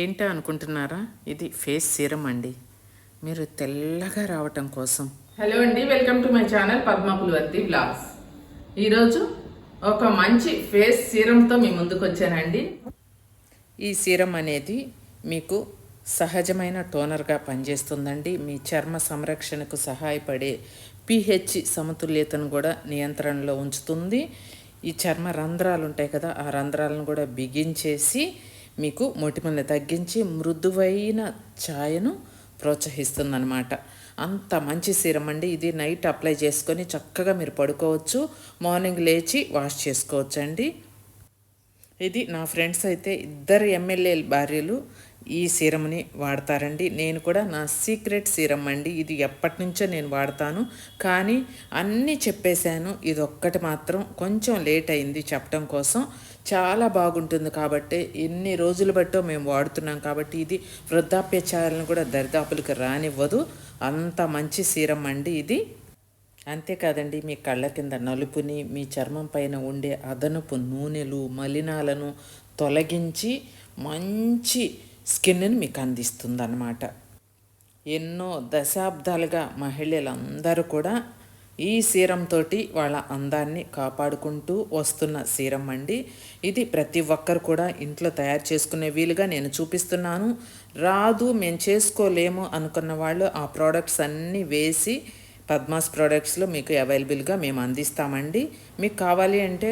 ఏంటో అనుకుంటున్నారా? ఇది ఫేస్ సీరం అండి. మీరు తెల్లగా రావటం కోసం. హలో అండి welcome to my channel Padma Pulavarthi blogs ఈరోజు ఒక మంచి ఫేస్ సీరంతో మీ ముందుకు వచ్చానండి ఈ సీరం అనేది మీకు సహజమైన టోనర్గా పనిచేస్తుందండి. మీ చర్మ సంరక్షణకు సహాయపడే పిహెచ్ సమతుల్యతను కూడా నియంత్రణలో ఉంచుతుంది. ఈ చర్మ రంధ్రాలు ఉంటాయి కదా ఆ రంధ్రాలను కూడా బిగించేసి మీకు మొటిమల్ని తగ్గించి మృదువైన ఛాయను ప్రోత్సహిస్తుందన్నమాట. అంత మంచి సీరం అండి. ఇది నైట్ అప్లై చేసుకొని చక్కగా మీరు పడుకోవచ్చు. మార్నింగ్ లేచి వాష్ చేసుకోవచ్చు అండి ఇది నా ఫ్రెండ్స్ అయితే ఇద్దరు ఎమ్మెల్యే భార్యలు ఈ సీరమ్ని వాడతారండి. నేను కూడా నా సీక్రెట్ సీరం అండి. ఇది ఎప్పటి నుంచో నేను వాడతాను. కానీ అన్నీ చెప్పేశాను. ఇది ఒక్కటి మాత్రం కొంచెం లేట్ అయింది చెప్పడం కోసం. చాలా బాగుంటుంది కాబట్టి ఎన్ని రోజులు బట్టో మేము వాడుతున్నాం కాబట్టి ఇది వృద్ధాప్య ఛాయలను కూడా దరిదాపులకు రానివ్వదు. అంత మంచి సీరం అండి ఇది. అంతేకాదండి మీ కళ్ళ కింద నలుపుని మీ చర్మం పైన ఉండే అదనపు నూనెలు మలినాలను తొలగించి మంచి స్కిన్ని మీకు అందిస్తుంది అన్నమాట ఎన్నో దశాబ్దాలుగా మహిళలందరూ కూడా ఈ సీరంతో వాళ్ళ అందాన్ని కాపాడుకుంటూ వస్తున్న సీరం అండి. ఇది ప్రతి ఒక్కరు కూడా ఇంట్లో తయారు చేసుకునే వీలుగా నేను చూపిస్తున్నాను. రాదు మేము చేసుకోలేము అనుకున్న వాళ్ళు ఆ ప్రోడక్ట్స్ అన్నీ వేసి పద్మాస్ ప్రోడక్ట్స్లో మీకు అవైలబుల్గా మేము అందిస్తామండి. మీకు కావాలి అంటే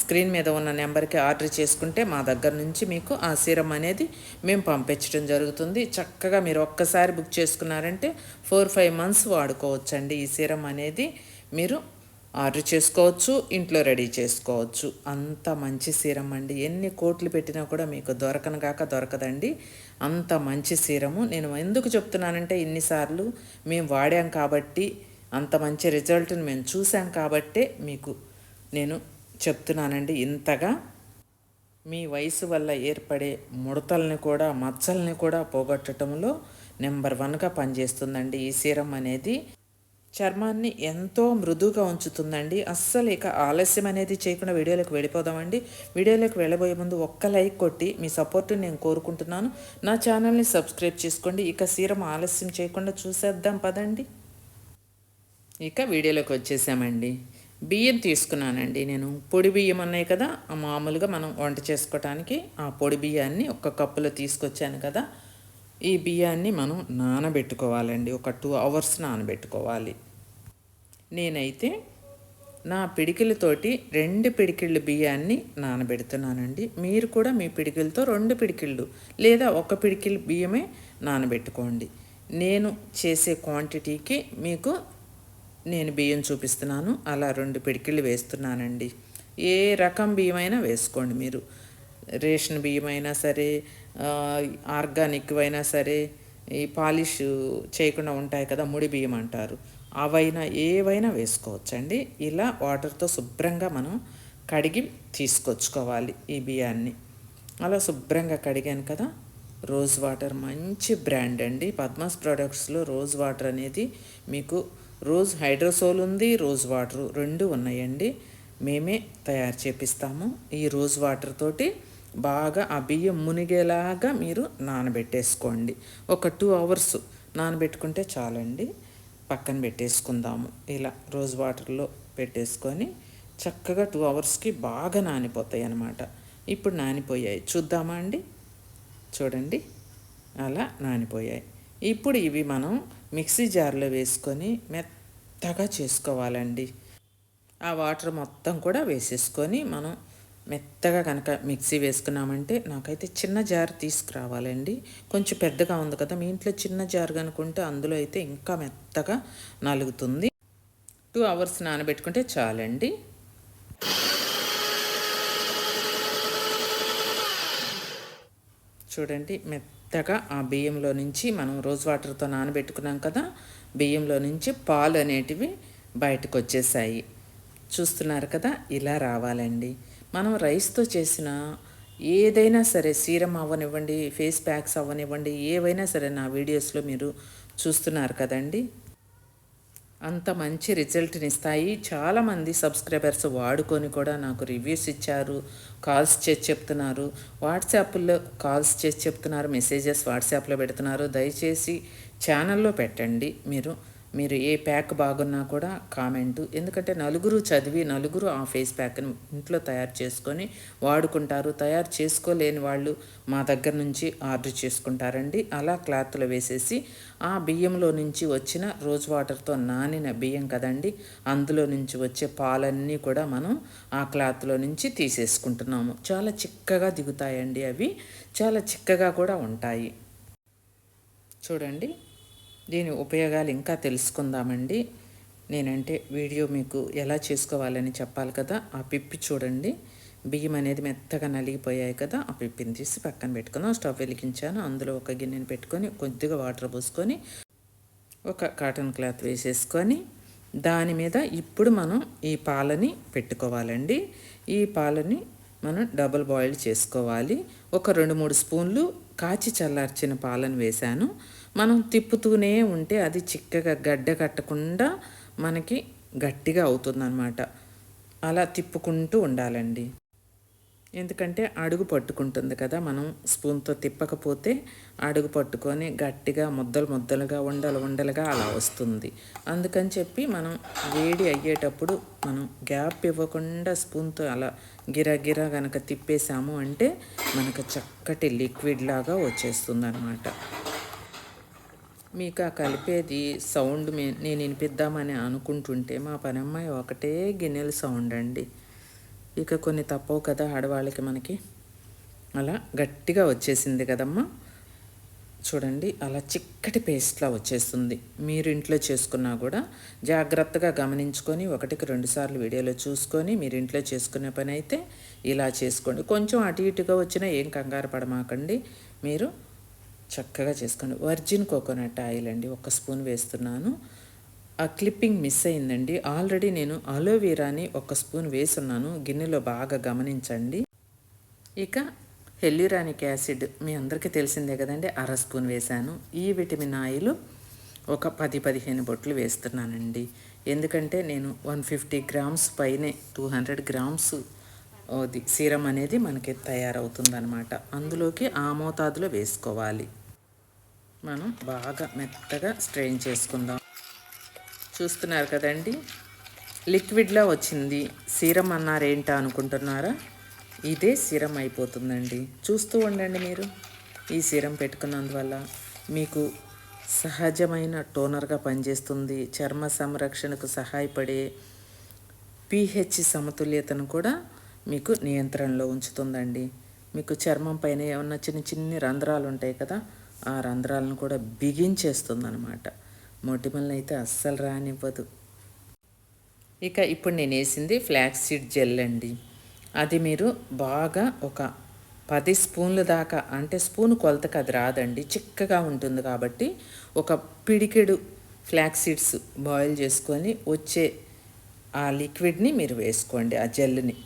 స్క్రీన్ మీద ఉన్న నెంబర్కి ఆర్డర్ చేసుకుంటే మా దగ్గర నుంచి మీకు ఆ సీరం అనేది మేము పంపించడం జరుగుతుంది. చక్కగా మీరు ఒక్కసారి బుక్ చేసుకున్నారంటే ఫోర్ ఫైవ్ మంత్స్ వాడుకోవచ్చండి ఈ సీరం అనేది. మీరు ఆర్డర్ చేసుకోవచ్చు ఇంట్లో రెడీ చేసుకోవచ్చు. అంత మంచి సీరం అండి. ఎన్ని కోట్లు పెట్టినా కూడా మీకు దొరకనగాక దొరకదండి. అంత మంచి సీరము. నేను ఎందుకు చెప్తున్నానంటే ఇన్నిసార్లు మేము వాడాం కాబట్టి అంత మంచి రిజల్ట్ని మేము చూసాం కాబట్టే మీకు నేను చెప్తున్నానండి. ఇంతగా మీ వయసు వల్ల ఏర్పడే ముడతల్ని కూడా మచ్చల్ని కూడా పోగొట్టడంలో నెంబర్ వన్గా పనిచేస్తుందండి ఈ సీరం అనేది. చర్మాన్ని ఎంతో మృదువుగా ఉంచుతుందండి. అస్సలు ఇక ఆలస్యం అనేది చేయకుండా వీడియోలోకి వెళ్ళిపోదామండి. వీడియోలోకి వెళ్ళబోయే ముందు ఒక్క లైక్ కొట్టి మీ సపోర్ట్ని నేను కోరుకుంటున్నాను. నా ఛానల్ని సబ్స్క్రైబ్ చేసుకోండి. ఇక సీరం ఆలస్యం చేయకుండా చూసేద్దాం పదండి. ఇక వీడియోలోకి వచ్చేసామండి. బియ్యం తీసుకున్నానండి నేను. పొడి బియ్యం ఉన్నాయి కదా మామూలుగా మనం వంట చేసుకోవటానికి ఆ పొడి బియ్యాన్ని ఒక కప్పులో తీసుకొచ్చాను కదా. ఈ బియ్యాన్ని మనం నానబెట్టుకోవాలండి. ఒక టూ అవర్స్ నానబెట్టుకోవాలి. నేనైతే నా పిడికిలతోటి రెండు పిడికిళ్ళు బియ్యాన్ని నానబెడుతున్నానండి. మీరు కూడా మీ పిడికిలతో రెండు పిడికిళ్ళు లేదా ఒక పిడికిల్ బియ్యమే నానబెట్టుకోండి. నేను చేసే క్వాంటిటీకి మీకు నేను బియ్యం చూపిస్తున్నాను. అలా రెండు పిడికిళ్ళు వేస్తున్నానండి. ఏ రకం బియ్యమైనా వేసుకోండి మీరు. రేషన్ బియ్యం అయినా సరే ఆర్గానిక్ అయినా సరే ఈ పాలిష్ చేయకుండా ఉంటాయి కదా ముడి బియ్యం అంటారు. అవైనా ఏవైనా వేసుకోవచ్చండి. ఇలా వాటర్తో శుభ్రంగా మనం కడిగి తీసుకొచ్చుకోవాలి ఈ బియ్యాన్ని. అలా శుభ్రంగా కడిగాను కదా రోజ్ వాటర్ మంచి బ్రాండ్ అండి. పద్మాస్ ప్రోడక్ట్స్లో రోజ్ వాటర్ అనేది మీకు రోజ్ హైడ్రోసోల్ ఉంది రోజ్ వాటర్ రెండు ఉన్నాయండి. మేమే తయారు చేపిస్తాము ఈ రోజ్ వాటర్ తోటి. బాగా ఆ బియ్యం మునిగేలాగా మీరు నానబెట్టేసుకోండి. ఒక టూ అవర్స్ నానబెట్టుకుంటే చాలండి. పక్కన పెట్టేసుకుందాము. ఇలా రోజ్ వాటర్లో పెట్టేసుకొని చక్కగా టూ అవర్స్కి బాగా నానిపోతాయి అన్నమాట ఇప్పుడు నానిపోయాయి. చూద్దామా అండి? చూడండి. అలా నానిపోయాయి. ఇప్పుడు ఇవి మనం మిక్సీ జార్లో వేసుకొని మెత్తగా చేసుకోవాలండి. ఆ వాటర్ మొత్తం కూడా వేసేసుకొని మనం మెత్తగా కనుక మిక్సీ వేసుకున్నామంటే నాకైతే చిన్న జార్ తీసుకురావాలండి. కొంచెం పెద్దగా ఉంది కదా మీ ఇంట్లో చిన్న జార్ కనుకుంటే అందులో అయితే ఇంకా మెత్తగా నలుగుతుంది. టూ అవర్స్ నానబెట్టుకుంటే చాలండి. చూడండి మెత్తగా ఆ బియ్యంలో నుంచి మనం రోజ్ వాటర్తో నానబెట్టుకున్నాం కదా బియ్యంలో నుంచి పాలు అనేటివి బయటకు వచ్చేసాయి చూస్తున్నారు కదా ఇలా రావాలండి. మనం రైస్తో చేసిన ఏదైనా సరే సీరం అవ్వనివ్వండి ఫేస్ ప్యాక్స్ అవ్వనివ్వండి ఏవైనా సరే నా వీడియోస్లో మీరు చూస్తున్నారు కదండి. అంత మంచి రిజల్ట్ని ఇస్తాయి. చాలామంది సబ్స్క్రైబర్స్ వాడుకొని కూడా నాకు రివ్యూస్ ఇచ్చారు కాల్స్ చేసి చెప్తున్నారు. వాట్సాప్లో కాల్స్ చేసి చెప్తున్నారు మెసేజెస్ వాట్సాప్లో పెడుతున్నారు. దయచేసి ఛానల్లో పెట్టండి మీరు. మీరు ఏ ప్యాక్ బాగున్నా కూడా కామెంటు. ఎందుకంటే నలుగురు చదివి నలుగురు ఆ ఫేస్ ప్యాక్ని ఇంట్లో తయారు చేసుకొని వాడుకుంటారు. తయారు చేసుకోలేని వాళ్ళు మా దగ్గర నుంచి ఆర్డర్ చేసుకుంటారండి. అలా క్లాత్లో వేసేసి ఆ బియ్యంలో నుంచి వచ్చిన రోజ్ వాటర్తో నానిన బియ్యం కదండి అందులో నుంచి వచ్చే పాలన్నీ కూడా మనం ఆ క్లాత్లో నుంచి తీసేసుకుంటున్నాము. చాలా చిక్కగా దిగుతాయండి అవి. చాలా చిక్కగా కూడా ఉంటాయి. చూడండి. దీని ఉపయోగాలు ఇంకా తెలుసుకుందామండి. నేనంటే వీడియో మీకు ఎలా చేసుకోవాలని చెప్పాలి కదా ఆ పిప్పి చూడండి. బియ్యం అనేది మెత్తగా నలిగిపోయాయి కదా ఆ పిప్పిని తీసి పక్కన పెట్టుకుందాం. స్టవ్ వెలిగించాను. అందులో ఒక గిన్నెని పెట్టుకొని కొద్దిగా వాటర్ పోసుకొని ఒక కాటన్ క్లాత్ వేసేసుకొని దాని మీద ఇప్పుడు మనం ఈ పాలని పెట్టుకోవాలండి. ఈ పాలని మనం డబుల్ బాయిల్ చేసుకోవాలి. ఒక రెండు మూడు స్పూన్లు కాచి చల్లార్చిన పాలను వేశాను. మనం తిప్పుతూనే ఉంటే అది చిక్కగా గడ్డ కట్టకుండా మనకి గట్టిగా అవుతుందన్నమాట. అలా తిప్పుకుంటూ ఉండాలండి. ఎందుకంటే అడుగు పట్టుకుంటుంది కదా మనం స్పూన్తో తిప్పకపోతే అడుగు పట్టుకొని గట్టిగా ముద్దలు ముద్దలుగా ఉండలు ఉండలుగా అలా వస్తుంది. అందుకని చెప్పి మనం వేడి అయ్యేటప్పుడు మనం గ్యాప్ ఇవ్వకుండా స్పూన్తో అలా గిరా గిరా కనుక తిప్పేసాము అంటే మనకు చక్కటి లిక్విడ్ లాగా వచ్చేస్తుంది అనమాట మీకు ఆ కలిపేది సౌండ్ మే నేను వినిపిద్దామని అనుకుంటుంటే మా పనమ్మాయి ఒకటే గిన్నెల సౌండ్ అండి. ఇక కొన్ని తప్పవు కదా ఆడవాళ్ళకి మనకి. అలా గట్టిగా వచ్చేసింది కదమ్మా. చూడండి అలా చిక్కటి పేస్ట్లా వచ్చేస్తుంది. మీరు ఇంట్లో చేసుకున్నా కూడా జాగ్రత్తగా గమనించుకొని ఒకటికి రెండుసార్లు వీడియోలో చూసుకొని మీరు ఇంట్లో చేసుకునే పని అయితే ఇలా చేసుకోండి. కొంచెం అటు ఇటుగా వచ్చినా ఏం కంగారు పడమాకండి. మీరు చక్కగా చేసుకోండి వర్జిన్ కోకోనట్ ఆయిల్ అండి ఒక స్పూన్ వేస్తున్నాను. ఆ క్లిప్పింగ్ మిస్ అయిందండి. ఆల్రెడీ నేను అలోవీరాని ఒక స్పూన్ వేసున్నాను. గిన్నెలో బాగా గమనించండి. ఇక హెల్యూరానిక్ యాసిడ్ మీ అందరికీ తెలిసిందే కదండి అర స్పూన్ వేశాను. ఈ విటమిన్ ఆయిల్ ఒక పది పదిహేను బొట్లు వేస్తున్నానండి. ఎందుకంటే నేను వన్ ఫిఫ్టీ గ్రామ్స్ పైనే టూ హండ్రెడ్ గ్రామ్స్ అది సీరం అనేది మనకి తయారవుతుందనమాట అందులోకి ఆ మోతాదులో వేసుకోవాలి. మనం బాగా మెత్తగా స్ట్రెయిన్ చేసుకుందాం. చూస్తున్నారు కదండి? లిక్విడ్లా వచ్చింది. సీరం అన్నారేంటా అనుకుంటున్నారా? ఇదే సీరం అయిపోతుందండి. చూస్తూ ఉండండి మీరు ఈ సీరం పెట్టుకున్నందువల్ల. మీకు సహజమైన టోనర్గా పనిచేస్తుంది. చర్మ సంరక్షణకు సహాయపడే పీహెచ్ సమతుల్యతను కూడా మీకు నియంత్రణలో ఉంచుతుందండి. మీకు చర్మం పైన ఏమన్నా చిన్న చిన్ని రంధ్రాలు ఉంటాయి కదా ఆ రంధ్రాలను కూడా బిగించేస్తుంది అనమాట మొటిమల్ని అయితే అస్సలు రానివ్వదు. ఇక ఇప్పుడు నేను వేసింది ఫ్లాక్స్ సీడ్ జెల్ అండి. అది మీరు బాగా ఒక పది స్పూన్ల దాకా అంటే స్పూన్ కొలతకు అది రాదండి. చిక్కగా ఉంటుంది కాబట్టి ఒక పిడికెడు ఫ్లాక్స్ సీడ్స్ బాయిల్ చేసుకొని వచ్చే ఆ లిక్విడ్ని మీరు వేసుకోండి ఆ జెల్ని.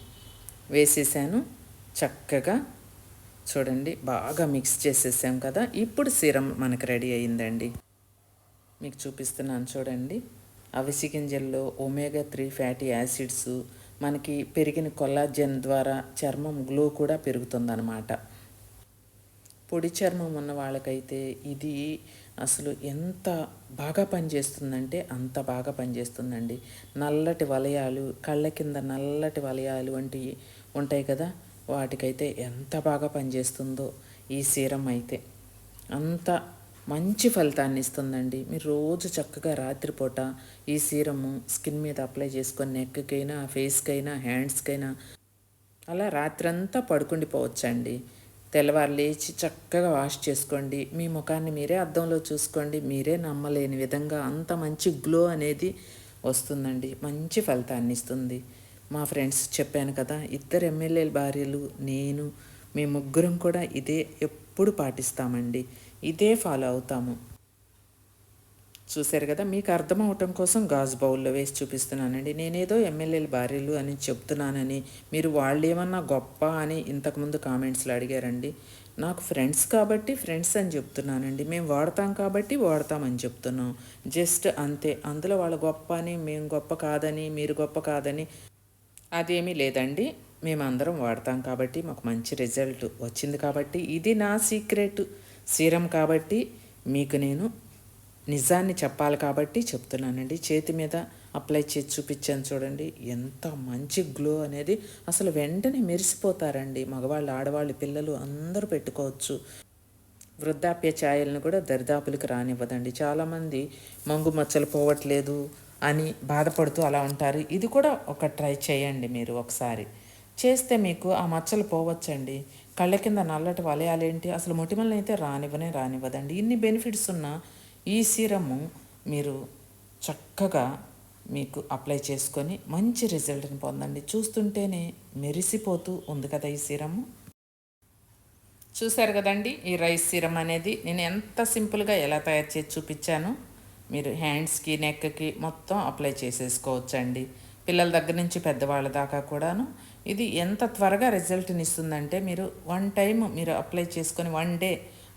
వేసేసాను. చక్కగా చూడండి బాగా మిక్స్ చేసేసాం కదా. ఇప్పుడు సీరం మనకు రెడీ అయిందండి మీకు చూపిస్తున్నాను చూడండి. అవిసి గింజల్లో ఒమేగా త్రీ ఫ్యాటీ యాసిడ్స్ మనకి పెరిగిన కొల్లాజెన్ ద్వారా చర్మం గ్లో కూడా పెరుగుతుందన్నమాట. పొడి చర్మం ఉన్న వాళ్ళకైతే ఇది అసలు ఎంత బాగా పనిచేస్తుందంటే అంత బాగా పనిచేస్తుందండి. నల్లటి వలయాలు కళ్ళ కింద నల్లటి వలయాలు వంటి ఉంటాయి కదా వాటికైతే ఎంత బాగా పనిచేస్తుందో ఈ సీరం అయితే. అంత మంచి ఫలితాన్ని ఇస్తుందండి. మీరు రోజు చక్కగా రాత్రిపూట ఈ సీరము స్కిన్ మీద అప్లై చేసుకొని నెక్కకైనా ఫేస్కైనా హ్యాండ్స్కైనా అలా రాత్రంతా పడుకుండిపోవచ్చండి. తెల్లవారు లేచి చక్కగా వాష్ చేసుకోండి. మీ ముఖాన్ని మీరే అద్దంలో చూసుకోండి. మీరే నమ్మలేని విధంగా అంత మంచి గ్లో అనేది వస్తుందండి. మంచి ఫలితాన్ని ఇస్తుంది. మా ఫ్రెండ్స్ చెప్పాను కదా ఇద్దరు ఎమ్మెల్యేల భార్యలు నేను మీ ముగ్గురం కూడా ఇదే ఎప్పుడు పాటిస్తామండి. ఇదే ఫాలో అవుతాము. చూశారు కదా మీకు అర్థం అవటం కోసం గాజు బౌల్లో వేసి చూపిస్తున్నానండి. నేనేదో ఎమ్మెల్యేల భార్యలు అని చెప్తున్నానని మీరు వాళ్ళు ఏమన్నా గొప్ప అని ఇంతకుముందు కామెంట్స్లో అడిగారండి. నాకు ఫ్రెండ్స్ కాబట్టి ఫ్రెండ్స్ అని చెప్తున్నానండి. మేము వాడతాం కాబట్టి వాడతామని చెప్తున్నాం. జస్ట్ అంతే. అందులో వాళ్ళు గొప్ప అని మేము గొప్ప కాదని మీరు గొప్ప కాదని అదేమీ లేదండి. మేమందరం వాడతాం కాబట్టి మాకు మంచి రిజల్ట్ వచ్చింది కాబట్టి ఇది నా సీక్రెట్ సీరం కాబట్టి మీకు నేను నిజాన్ని చెప్పాలి కాబట్టి చెప్తున్నానండి. చేతి మీద అప్లై చేసి చూపించాను చూడండి. ఎంత మంచి గ్లో అనేది. అసలు వెంటనే మెరిసిపోతారండి. మగవాళ్ళు ఆడవాళ్ళు పిల్లలు అందరూ పెట్టుకోవచ్చు. వృద్ధాప్య ఛాయలను కూడా దరిదాపులకు రానివ్వదండి. చాలామంది మంగు మచ్చలు పోవట్లేదు. అని బాధపడుతూ అలా ఉంటారు. ఇది కూడా ఒక ట్రై చేయండి మీరు ఒకసారి. చేస్తే మీకు ఆ మచ్చలు పోవచ్చండి. కళ్ళ కింద నల్లటి వలయాలేంటి అసలు మొటిమల్ని అయితే రానివ్వనే రానివ్వదండి. ఇన్ని బెనిఫిట్స్ ఉన్న ఈ సీరము మీరు చక్కగా మీకు అప్లై చేసుకొని మంచి రిజల్ట్ని పొందండి. చూస్తుంటేనే మెరిసిపోతూ ఉంది కదా ఈ సీరము. చూశారు కదండి? ఈ రైస్ సీరం అనేది నేను ఎంత సింపుల్గా ఎలా తయారు చేసి చూపించాను? మీరు హ్యాండ్స్కి నెక్కి మొత్తం అప్లై చేసేసుకోవచ్చండి. పిల్లల దగ్గర నుంచి పెద్దవాళ్ళ దాకా కూడాను. ఇది ఎంత త్వరగా రిజల్ట్ని ఇస్తుందంటే మీరు వన్ టైం మీరు అప్లై చేసుకొని వన్ డే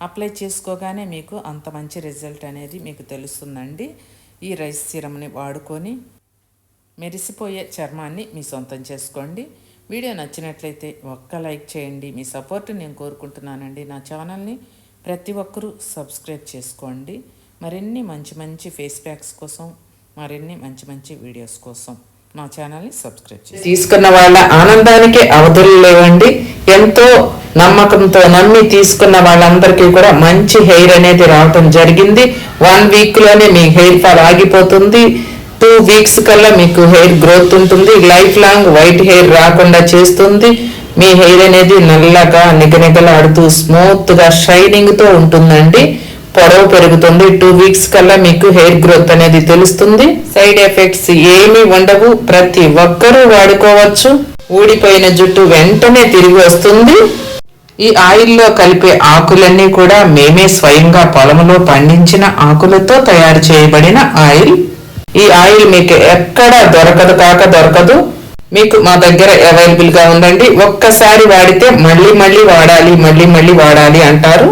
అప్లై చేసుకోగానే మీకు అంత మంచి రిజల్ట్ అనేది మీకు తెలుస్తుందండి. ఈ రైస్ సీరమ్ని వాడుకొని మెరిసిపోయే చర్మాన్ని మీ సొంతం చేసుకోండి. వీడియో నచ్చినట్లయితే ఒక్క లైక్ చేయండి. మీ సపోర్ట్ నేను కోరుకుంటున్నానండి. నా ఛానల్ని ప్రతి ఒక్కరూ సబ్స్క్రైబ్ చేసుకోండి. మరిన్ని మంచి మంచి ఫేస్ ప్యాక్స్ కోసం మరిన్ని మంచి మంచి వీడియోస్ కోసం మా ఛానల్ని సబ్స్క్రైబ్ చేసి తీసుకున్న వాళ్ళ ఆనందానికి అవధులు లేవండి. ఎంతో నమ్మకంతో నమ్మి తీసుకున్న వాళ్ళందరికీ కూడా మంచి హెయిర్ అనేది రావటం జరిగింది. వన్ వీక్లోనే మీ హెయిర్ ఫాల్ ఆగిపోతుంది. టూ వీక్స్ కల్లా మీకు హెయిర్ గ్రోత్ ఉంటుంది. లైఫ్ లాంగ్ వైట్ హెయిర్ రాకుండా చేస్తుంది. మీ హెయిర్ అనేది నల్లగా నిగనిగలాడుతూ స్మూత్గా షైనింగ్తో ఉంటుందండి. పొడవు పెరుగుతుంది. టూ వీక్స్ కల్లా మీకు హెయిర్ గ్రోత్ అనేది తెలుస్తుంది. సైడ్ ఎఫెక్ట్స్ ఏమీ ఉండవు. ప్రతి ఒక్కరూ వాడుకోవచ్చు. ఊడిపోయిన జుట్టు వెంటనే తిరిగి వస్తుంది. ఈ ఆయిల్లో కలిపే ఆకులన్నీ కూడా మేమే స్వయంగా పొలంలో పండించిన ఆకులతో తయారు చేయబడిన ఆయిల్ ఈ ఆయిల్ మీకు ఎక్కడ దొరకదు కాక దొరకదు. మీకు మా దగ్గర అవైలబుల్గా ఉందండి. ఒక్కసారి వాడితే మళ్ళీ మళ్ళీ వాడాలి మళ్ళీ మళ్ళీ వాడాలి అంటారు.